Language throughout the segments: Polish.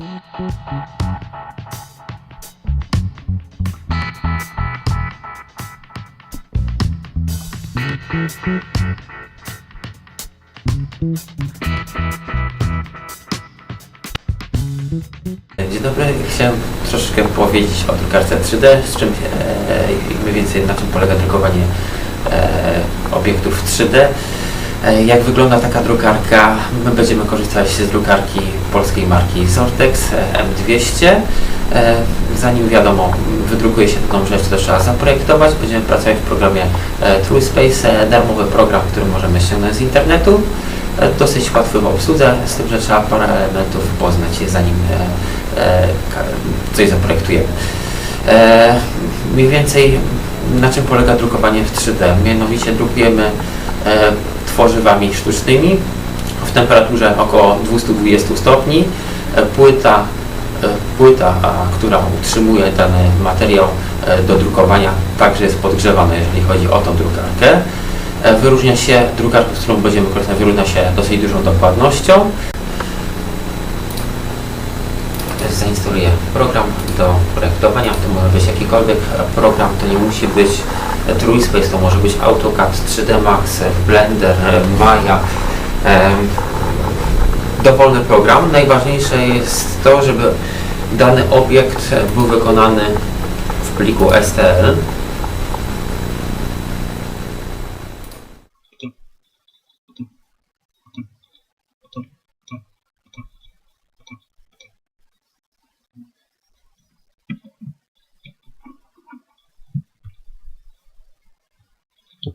Dzień dobry, chciałem troszkę powiedzieć o drukarce 3D, z czym e, więcej na czym polega drukowanie e, obiektów 3D. E, jak wygląda taka drukarka? My będziemy korzystać z drukarki polskiej marki Sortex e, M200. E, zanim wiadomo, wydrukuje się taką rzecz, to trzeba zaprojektować. Będziemy pracować w programie TrueSpace, darmowy program, który możemy ściągnąć z internetu. Dosyć łatwy w obsłudze, z tym, że trzeba parę elementów poznać, zanim coś zaprojektujemy. Mniej więcej na czym polega drukowanie w 3D? Mianowicie drukujemy tworzywami sztucznymi w temperaturze około 220 stopni. E, Płyta, e, płyta która utrzymuje dany materiał e, do drukowania, także jest podgrzewana, jeżeli chodzi o tą drukarkę. Wyróżnia się, drukarka, z którą będziemy korzystać, wyróżnia się dosyć dużą dokładnością. Zainstaluję program do projektowania. To może być jakikolwiek program, to nie musi być e, TrueSpace, to może być AutoCAD, 3D Max, e, Blender, e, Maya. Em, Dowolny program. Najważniejsze jest to, żeby dany obiekt e, był wykonany w pliku STL.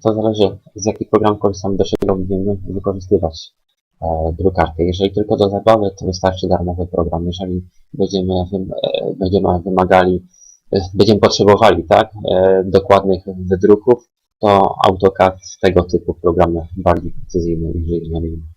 To zależy z jakich programów korzystamy, do czego będziemy wykorzystywać e, drukarkę. Jeżeli tylko do zabawy, to wystarczy darmowy program. Jeżeli będziemy, e, będziemy wymagali, e, będziemy potrzebowali tak, e, dokładnych wydruków, to AutoCAD tego typu programy bardziej precyzyjne niż inżynieryjne.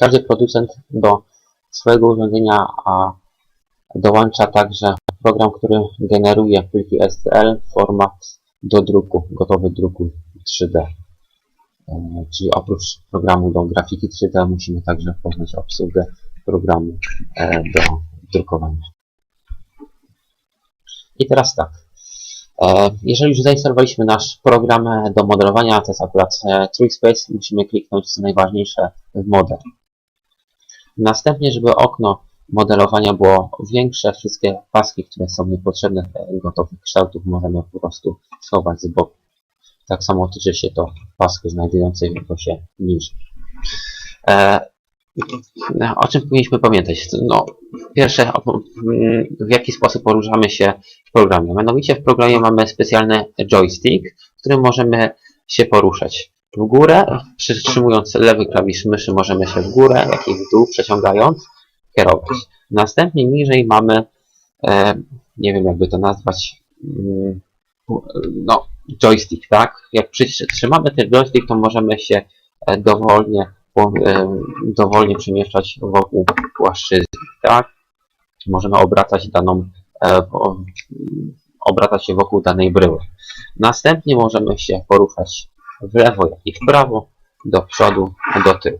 Każdy producent do swojego urządzenia a dołącza także program, który generuje pliki STL, format do druku, gotowy druku 3D. E, Czyli oprócz programu do grafiki 3D musimy także poznać obsługę programu e, do drukowania. I teraz tak. E, Jeżeli już zainstalowaliśmy nasz program do modelowania, to jest akurat TrueSpace, musimy kliknąć co najważniejsze w model. Następnie, żeby okno modelowania było większe, wszystkie paski, które są niepotrzebne gotowych kształtów możemy po prostu schować z boku. Tak samo tyczy się to pasku znajdującej się niżej. E, o czym powinniśmy pamiętać? No, pierwsze, w jaki sposób poruszamy się w programie. Mianowicie w programie mamy specjalny joystick, którym możemy się poruszać. W górę, przytrzymując lewy klawisz myszy, możemy się w górę, jak i w dół, przeciągając, kierować. Następnie niżej mamy, e, nie wiem jakby to nazwać, mm, no, joystick, tak? Jak przytrzymamy ten joystick, to możemy się e, dowolnie, e, dowolnie przemieszczać wokół płaszczyzny, tak? Możemy obracać daną, e, obracać się wokół danej bryły. Następnie możemy się poruszać w lewo, jak i w prawo, do przodu, do tyłu.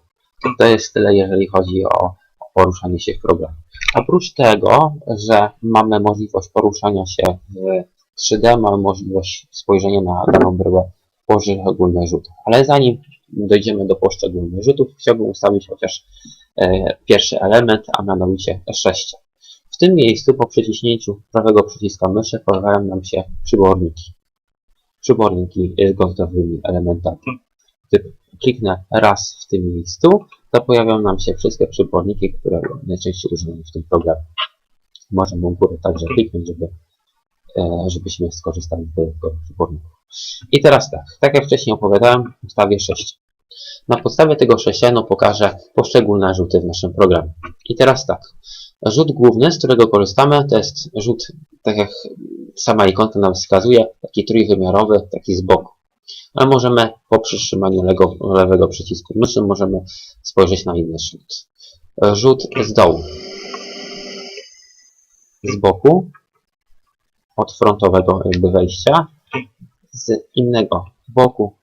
To jest tyle, jeżeli chodzi o poruszanie się w programie. Oprócz tego, że mamy możliwość poruszania się w 3D, mamy możliwość spojrzenia na daną bryłę poszczególnych rzutach. Ale zanim dojdziemy do poszczególnych rzutów, chciałbym ustawić chociaż e, pierwszy element, a mianowicie 6. W tym miejscu po przyciśnięciu prawego przyciska myszy pojawiają nam się przyborniki. Przyborniki z gotowymi elementami. Gdy kliknę raz w tym miejscu, to pojawią nam się wszystkie przyborniki, które najczęściej używamy w tym programie. Możemy u góry także kliknąć, żeby, e, żebyśmy skorzystali z dodatkowych przyborników. I teraz tak, tak jak wcześniej opowiadałem, ustawię 6. Na podstawie tego 6 pokażę poszczególne rzuty w naszym programie. I teraz tak, rzut główny, z którego korzystamy, to jest rzut, tak jak sama ikonka nam wskazuje, taki trójwymiarowy, taki z boku. Ale możemy po przytrzymaniu lego, lewego przycisku myszy możemy spojrzeć na inny rzut. Rzut z dołu. Z boku. Od frontowego jakby wejścia. z innego boku,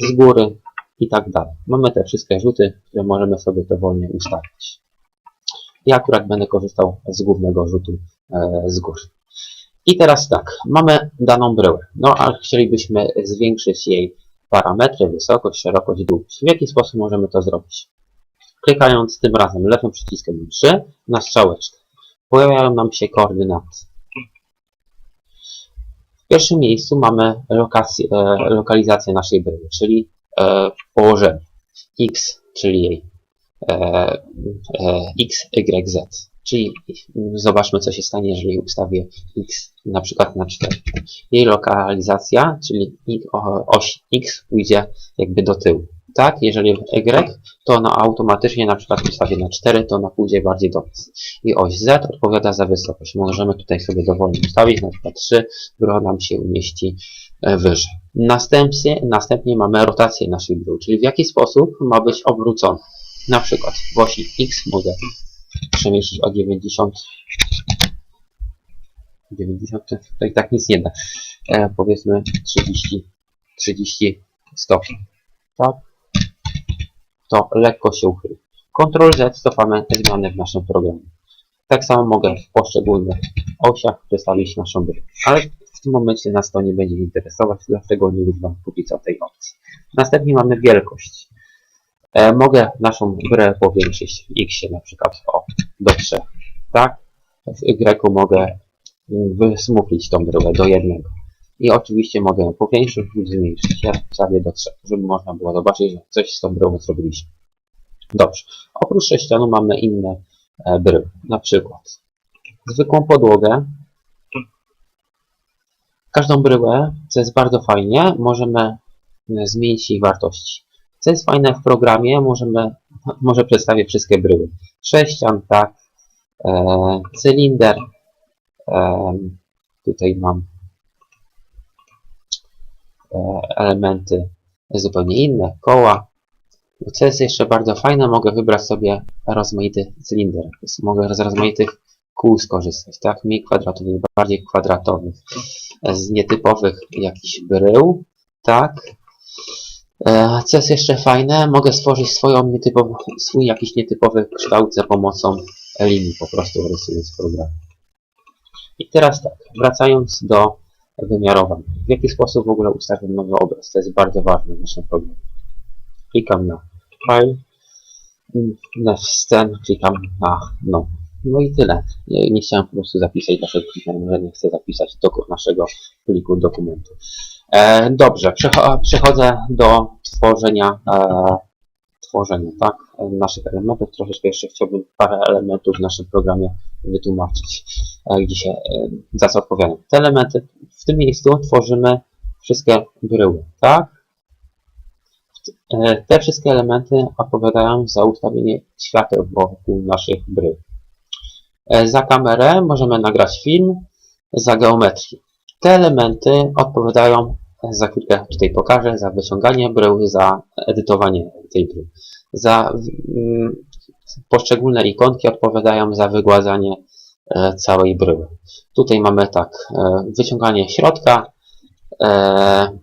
z góry i tak dalej. Mamy te wszystkie rzuty, które możemy sobie dowolnie ustawić. Ja akurat będę korzystał z głównego rzutu e, z góry. I teraz tak, mamy daną bryłę. No a chcielibyśmy zwiększyć jej parametry, wysokość, szerokość, długość. W jaki sposób możemy to zrobić? Klikając tym razem lewym przyciskiem myszy na strzałeczkę. Pojawiają nam się koordynaty. W pierwszym miejscu mamy lokację, e, lokalizację naszej bryły, czyli e, położenie x, czyli jej e, e, x, y, z. Czyli zobaczmy, co się stanie, jeżeli ustawię x na przykład na 4. Jej lokalizacja, czyli oś x pójdzie jakby do tyłu. Tak, jeżeli y, to ona automatycznie na przykład ustawię na 4, to ona pójdzie bardziej do nas. I oś z odpowiada za wysokość. Możemy tutaj sobie dowolnie ustawić, na przykład 3, która nam się umieści wyżej. Następnie, następnie mamy rotację naszej bryły, czyli w jaki sposób ma być obrócona. Na przykład w osi x mogę przemieścić o 90 90 to i tak nic nie da. E, powiedzmy 30 30 stopni. Tak? To lekko się uchyli. Ctrl Z cofamy zmiany w naszym programie. Tak samo mogę w poszczególnych osiach przedstawić naszą bryłę. Ale tym momencie nas to nie będzie interesować, dlatego nie używam póki co tej opcji. Następnie mamy wielkość. E, mogę naszą bryłę powiększyć w X na przykład o, do 3. Tak? W Y mogę mm, wysmuplić tą bryłę do jednego. I oczywiście mogę powiększyć lub zmniejszyć. Ja wstawię do 3, żeby można było zobaczyć, że coś z tą bryłą zrobiliśmy. Dobrze. Oprócz sześcianu mamy inne e, bryły. Na przykład zwykłą podłogę. Każdą bryłę, co jest bardzo fajnie, możemy e, zmienić jej wartości. Co jest fajne w programie, możemy, może przedstawię wszystkie bryły. Sześcian, tak, e, cylinder, e, tutaj mam e, elementy zupełnie inne, koła. Co jest jeszcze bardzo fajne, mogę wybrać sobie rozmaity cylinder. Mogę z rozmaitych kół skorzystać, tak? Mniej kwadratowych, bardziej kwadratowych, z nietypowych jakichś brył, tak? E, Co jest jeszcze fajne, mogę stworzyć swoją nietypową, swój jakiś nietypowy kształt za pomocą linii, po prostu rysując program. I teraz tak, wracając do wymiarowań. W jaki sposób w ogóle ustawiam nowy obraz? To jest bardzo ważne w naszym programie. Klikam na File, na Scen, klikam na No. No i tyle. Nie, chciałem po prostu zapisać naszego pliku, że nie chcę zapisać do naszego pliku dokumentu. E, dobrze, przecho przechodzę do tworzenia, e, tworzenia tak, naszych elementów. Troszeczkę jeszcze chciałbym parę elementów w naszym programie wytłumaczyć, e, gdzie się, e, za co odpowiadam. Te elementy, w tym miejscu tworzymy wszystkie bryły, tak? E, Te wszystkie elementy odpowiadają za ustawienie świateł wokół naszych brył. E, Za kamerę możemy nagrać film, za geometrię. Te elementy odpowiadają, e, za chwilkę tutaj pokażę, za wyciąganie brył, za edytowanie tej bryły. Za mm, poszczególne ikonki odpowiadają za wygładzanie e, całej bryły. Tutaj mamy tak, e, wyciąganie środka, e,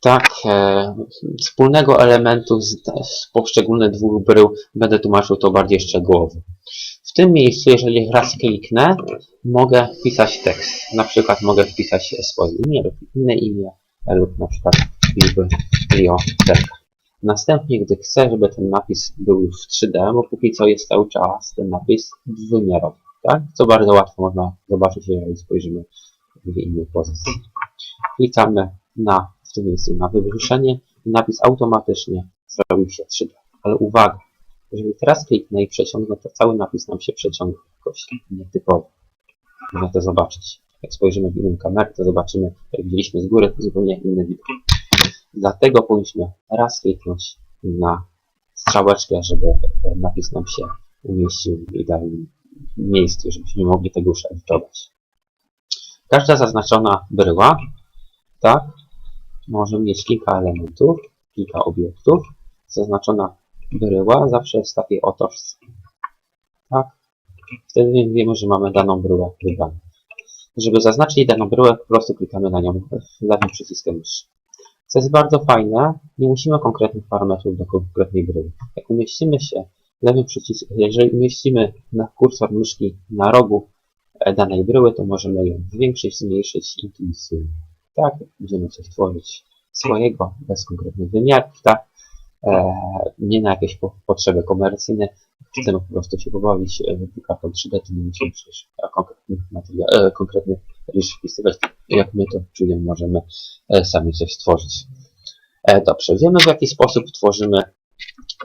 tak, e, wspólnego elementu z, z poszczególnych dwóch brył będę tłumaczył to bardziej szczegółowo. W tym miejscu, jeżeli raz kliknę, mogę wpisać tekst. Na przykład mogę wpisać swoje imię lub inne imię lub na przykład biblioteka. Następnie, gdy chcę, żeby ten napis był w 3D, bo póki co jest cały czas ten napis dwuwymiarowy, tak? Co bardzo łatwo można zobaczyć, jeżeli spojrzymy w innej pozycji. Klikamy na, miejscu na wywyższenie i napis automatycznie zrobił się 3D. Ale uwaga, jeżeli teraz kliknę i przeciągnę, to cały napis nam się przeciąga jakoś nietypowo. Można to zobaczyć. Jak spojrzymy w inną kamerę, to zobaczymy, jak widzieliśmy z góry, zupełnie inny widok. Dlatego powinniśmy raz kliknąć na strzałeczkę, żeby napis nam się umieścił w idealnym miejscu, żebyśmy mogli tego już edytować. Każda zaznaczona bryła, tak, może mieć kilka elementów, kilka obiektów. Zaznaczona bryła zawsze jest takiej oto tak. Wtedy wiemy, że mamy daną bryłę wybraną. Żeby zaznaczyć daną bryłę, po prostu klikamy na nią lewym przyciskiem myszy. Co jest bardzo fajne, nie musimy konkretnych parametrów do konkretnej bryły. Jak umieścimy się lewym przyciskiem, jeżeli umieścimy na kursor myszki na rogu e, danej bryły, to możemy ją zwiększyć, zmniejszyć intuicyjnie. Tak, będziemy coś tworzyć swojego, bez konkretnych wymiarów, tak, e, nie na jakieś po, potrzeby komercyjne, chcemy po prostu się pobawić e, kartą 3D, to nie musimy przecież e, konkretnych e, konkretnych liczb wpisywać, jak my to czujemy, możemy e, sami coś stworzyć. E, dobrze, wiemy w jaki sposób tworzymy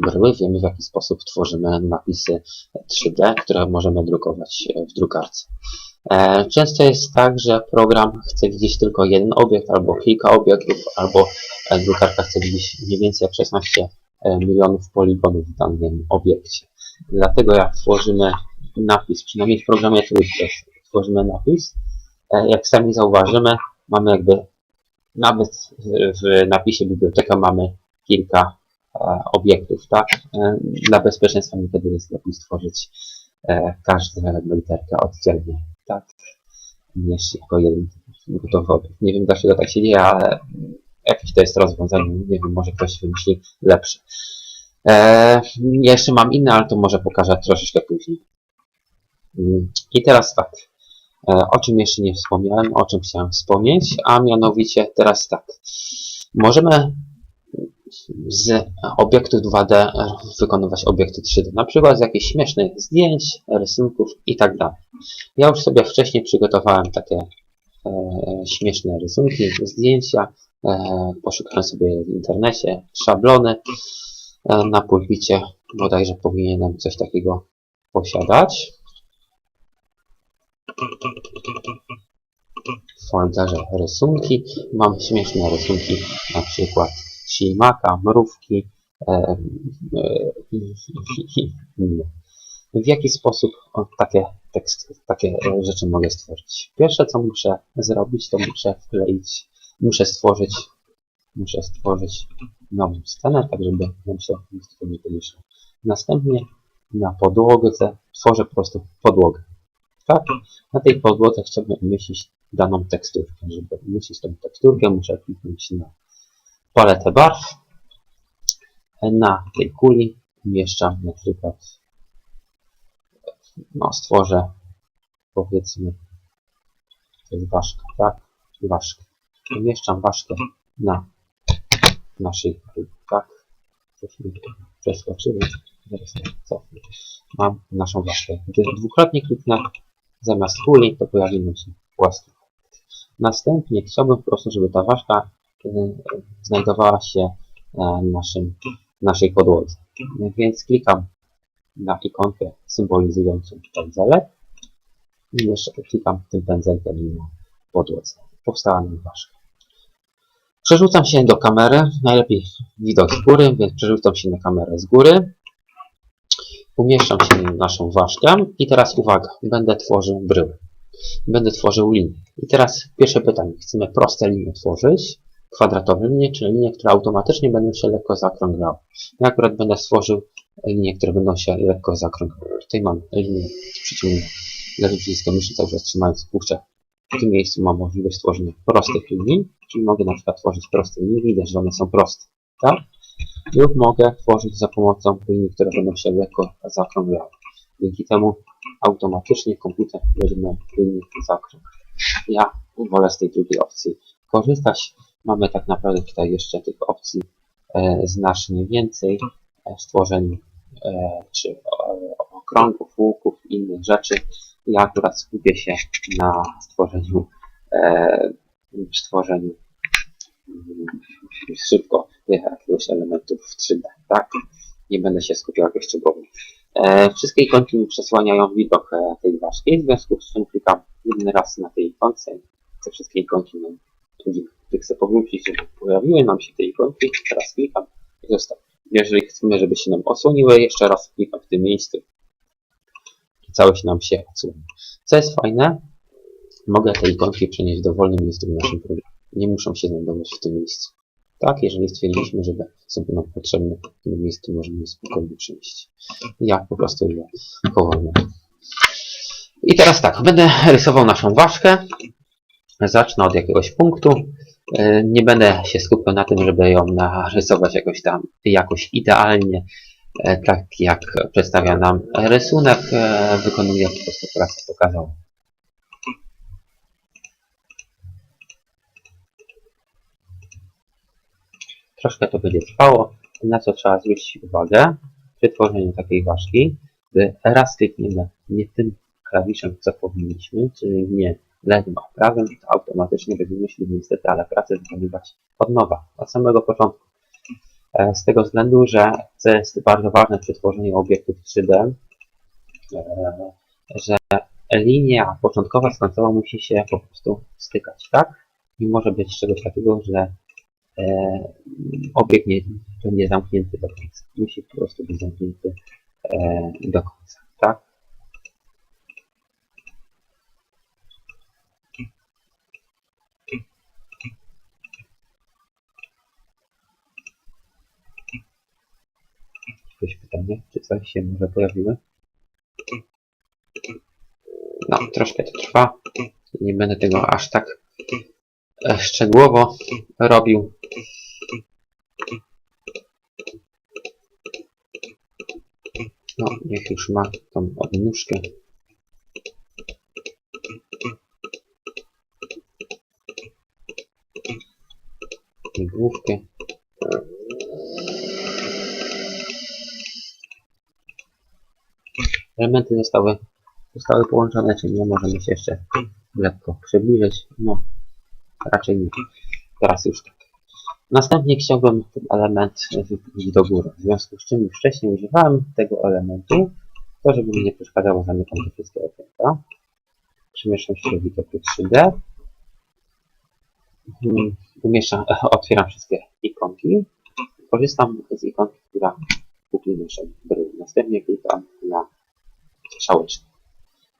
bryły, wiemy w jaki sposób tworzymy napisy 3D, które możemy drukować e, w drukarce. E, Często jest tak, że program chce widzieć tylko jeden obiekt, albo kilka obiektów, albo e, drukarka chce widzieć mniej więcej jak 16 e, milionów poligonów w danym obiekcie. Dlatego jak tworzymy napis, przynajmniej w programie Twitter tworzymy napis, jak sami zauważymy, mamy jakby nawet w- napisie biblioteka mamy kilka obiektów, tak? Dla bezpieczeństwa niekiedy jest lepiej stworzyć każdą literkę oddzielnie, tak? Niż jako jeden gotowy. Nie wiem dlaczego tak się dzieje, ale jakieś to jest rozwiązanie, nie wiem, może ktoś wymyśli lepsze. E, jeszcze mam inne, ale to może pokażę troszeczkę później. Mm, I teraz tak. E, o czym jeszcze nie wspomniałem, o czym chciałem wspomnieć, a mianowicie teraz tak. Możemy z obiektów 2D wykonywać obiekty 3D, na przykład z jakichś śmiesznych zdjęć, rysunków i tak. Ja już sobie wcześniej przygotowałem takie e, śmieszne rysunki, zdjęcia, e, poszukałem sobie w internecie szablony e, na pulpicie, bodajże powinienem coś takiego posiadać. w folderze rysunki. Mam śmieszne rysunki, na przykład ślimaka, mrówki e, e, i. W jaki sposób takie teksty, takie e, rzeczy mogę stworzyć? Pierwsze, co muszę zrobić, to muszę wkleić, muszę stworzyć, muszę stworzyć nową scenę, tak żeby nam się nie pomieszało. Następnie na podłodze tworzę po prostu podłogę. Tak? Na tej podłodze chciałbym umieścić daną teksturkę. Żeby umieścić tą teksturkę, muszę kliknąć na paletę barw. Na tej kuli umieszczam na przykład, no stworzę, powiedzmy, to jest ważka, tak? Ważkę. Umieszczam ważkę na naszej kuli, tak? Coś mi przeskoczyło. Zaraz to cofnę. Mam naszą ważkę. Gdy dwukrotnie kliknę zamiast kuli, to pojawi nam się płaski. Następnie chciałbym po prostu, żeby ta ważka y, znajdowała się na naszym, naszej podłodze. Więc klikam na ikonkę symbolizującą pędzelek i jeszcze klikam tym pędzelkiem na podłodze. Powstała nam ważka. Przerzucam się do kamery, najlepiej widok z góry, więc przerzucam się na kamerę z góry. Umieszczam się na naszą ważkę i teraz uwaga, będę tworzył bryły. Będę tworzył linię. I teraz pierwsze pytanie. Chcemy proste linie tworzyć, kwadratowe linie, czy linie, które automatycznie będą się lekko zakrąglały. Ja akurat będę stworzył linie, które będą się lekko zakrąglały. Tutaj mam linię przyciągniętą lewym przyciskiem myszy cały czas trzymając puszczę. W tym miejscu mam możliwość stworzenia prostych linii, czyli mogę na przykład tworzyć proste linie, widać, że one są proste, tak? Lub mogę tworzyć za pomocą linii, które będą się lekko zakrąglały. Dzięki temu automatycznie komputer będzie miał linii. Ja wolę z tej drugiej opcji korzystać. Mamy tak naprawdę tutaj jeszcze tych opcji e, znacznie więcej stworzeniu e, czy e, okrągów, łuków i innych rzeczy. Ja akurat skupię się na stworzeniu e, stworzeniu mm, szybko jakiegoś elementu w 3D, tak? Nie będę się skupiał jakoś szczegółowo. E, wszystkie ikonki mi przesłaniają widok e, tej ważki, w związku z czym klikam jeden raz na tej ikonce. Te wszystkie ikonki nam gdy chcę powrócić, żeby pojawiły nam się te ikonki, teraz klikam i zostawiam. Jeżeli chcemy, żeby się nam osłoniły, jeszcze raz klikam w tym miejscu i całe się nam się odsłoni. Co jest fajne, mogę te ikonki przenieść dowolnym miejscu w naszym programie. Nie muszą się znajdować w tym miejscu. Tak, jeżeli stwierdziliśmy, że są nam potrzebne w tym miejscu, możemy spokojnie przenieść. Ja po prostu je chowam. I teraz tak, będę rysował naszą ważkę. Zacznę od jakiegoś punktu. E, Nie będę się skupiał na tym, żeby ją narysować jakoś tam jakoś idealnie, e, tak jak przedstawia nam rysunek. E, Wykonuję po prostu pracę pokazał. Troszkę to będzie trwało, na co trzeba zwrócić uwagę przy tworzeniu takiej ważki, gdy raz klikniemy nie tym klawiszem, co powinniśmy, czyli nie lewym, a prawym, to automatycznie będziemy musieli niestety, ale pracę wykonywać od nowa, od samego początku. E, Z tego względu, że co jest bardzo ważne przy tworzeniu obiektów 3D, e, że linia początkowa z końcowa musi się po prostu stykać, tak? I może być czegoś takiego, że e, obiekt nie będzie zamknięty do końca. Musi po prostu być zamknięty do końca, tak? Pytanie? Czy coś się może pojawiło? No, troszkę to trwa. Nie będę tego aż tak e, szczegółowo robił. No, niech już ma tą odnóżkę. I główkę. Elementy zostały, zostały połączone, czyli nie możemy się jeszcze lekko przybliżyć. No, raczej nie. Teraz już tak. Następnie chciałbym ten element wypchnąć do góry. W związku z czym już wcześniej używałem tego elementu, to żeby mi nie przeszkadzało, zamykam te wszystkie okienka. Przemieszczam się do widoku 3D. Mm, Umieszczam, otwieram wszystkie ikonki. Korzystam z ikonki, która bryły. Następnie klikam na strzałeczkę.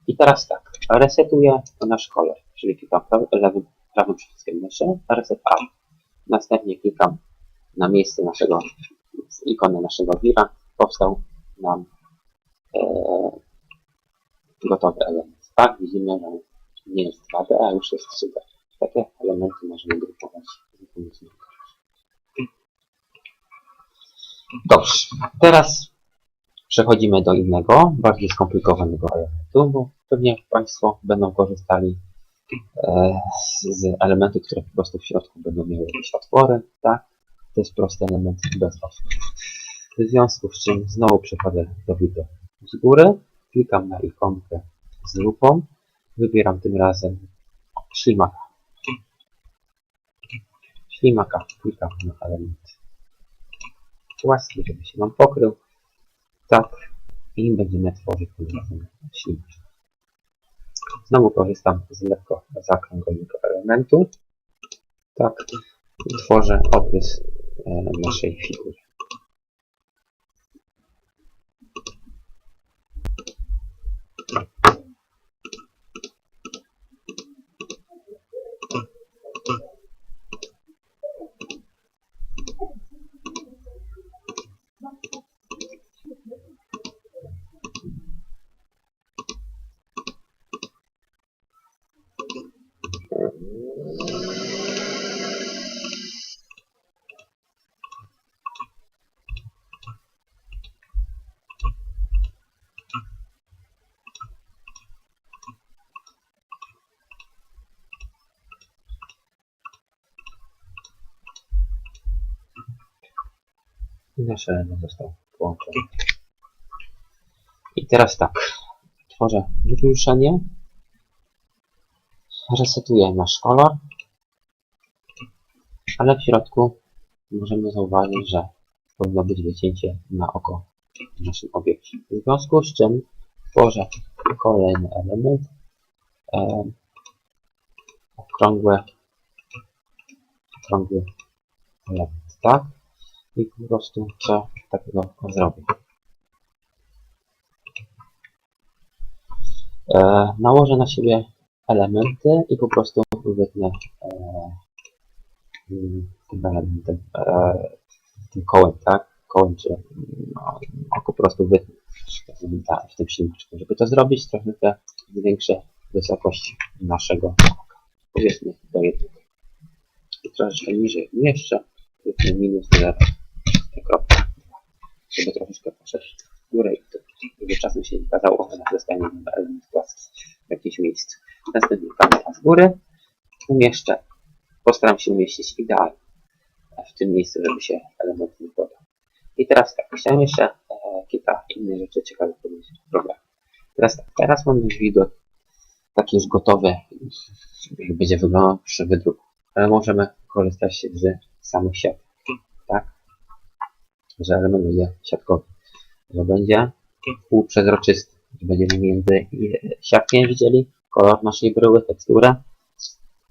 I teraz tak, resetuję nasz kolor, czyli klikam prawy, lewym, prawym przyciskiem myszy, reset A. Następnie klikam na miejsce naszego, ikonę naszego wira, powstał nam e, gotowy element. Tak, widzimy, że nie jest 2D, a już jest 3D. Takie elementy możemy grupować. Dobrze, teraz przechodzimy do innego, bardziej skomplikowanego elementu, bo pewnie Państwo będą korzystali e, z, elementów, które po prostu w środku będą miały jakieś otwory, tak? To jest prosty element bez otworów. W związku z czym znowu przechodzę do wideo z góry, klikam na ikonkę z lupą, wybieram tym razem ślimaka. Ślimaka klikam na element płaski, żeby się nam pokrył. Tak. I będziemy tworzyć razem ślimak. Znowu korzystam z lekko zakrąglonego elementu. Tak. Tworzę obrys e, naszej figury. I nasz element został połączony. I teraz tak. Tworzę wyruszenie. Resetuję nasz kolor. Ale w środku możemy zauważyć, że powinno być wycięcie na oko w naszym obiekcie. W związku z czym tworzę kolejny element. E, okrągłe, okrągły element, tak? I po prostu co takiego zrobię. E, nałożę na siebie elementy i po prostu wytnę e, mm, tym elementem, e, tym kołem, tak? Kołem czy no, no, po prostu wytnę w tym, ślimaczku. Żeby to zrobić, trochę zwiększę wysokość naszego oka. Powiedzmy do jednego. I troszeczkę niżej jeszcze, minus 0. Kropka. Żeby troszeczkę poszedł w górę i to żeby czasem się okazało, że zostanie element płaski w jakimś miejscu. Następnie kamera z góry umieszczę. Postaram się umieścić idealnie w tym miejscu, żeby się element nie podał. I teraz tak, chciałem jeszcze e, kilka innych rzeczy ciekawych powiedzieć o programie. Teraz tak, teraz mamy widok taki już gotowy, jak będzie wyglądał przy wydruku. Ale możemy korzystać z samych tak? Że element będzie siatkowy, że będzie półprzezroczysty, że będziemy między siatkiem widzieli kolor naszej bryły, teksturę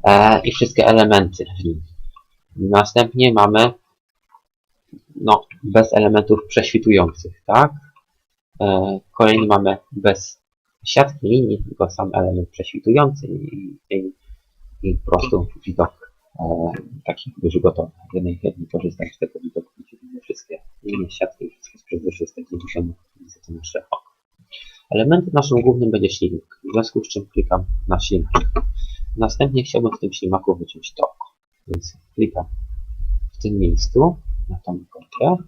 e, i wszystkie elementy w nim. Następnie mamy no, bez elementów prześwitujących, tak? E, kolejny mamy bez siatki linii, tylko sam element prześwitujący i, i, i po prostu widok e, taki już gotowy. Z jednej chwili korzystać z tego widoku, widzimy wszystkie linie siatki, wszystkie gdzie musimy widzę to nasze oko. Elementem naszym głównym będzie ślimak, w związku z czym klikam na ślimak. Następnie chciałbym w tym ślimaku wyciąć to oko, więc klikam w tym miejscu na tą ikonkę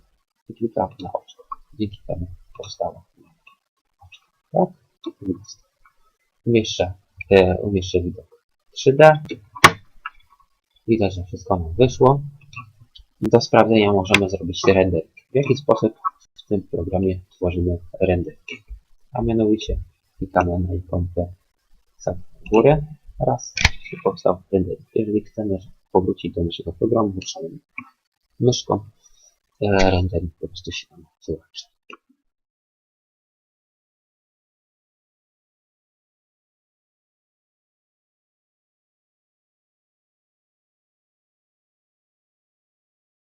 i klikam na oczko. Dzięki temu powstało oczko. Tak? Umieszczę, e, umieszczę widok 3D. Widać, że wszystko nam wyszło. Do sprawdzenia możemy zrobić render. W jaki sposób w tym programie tworzymy render? A mianowicie klikamy na ikonkę w górę raz i powstał render. Jeżeli chcemy powrócić do naszego programu, ruszamy myszką, e, render po prostu się nam wyłączy.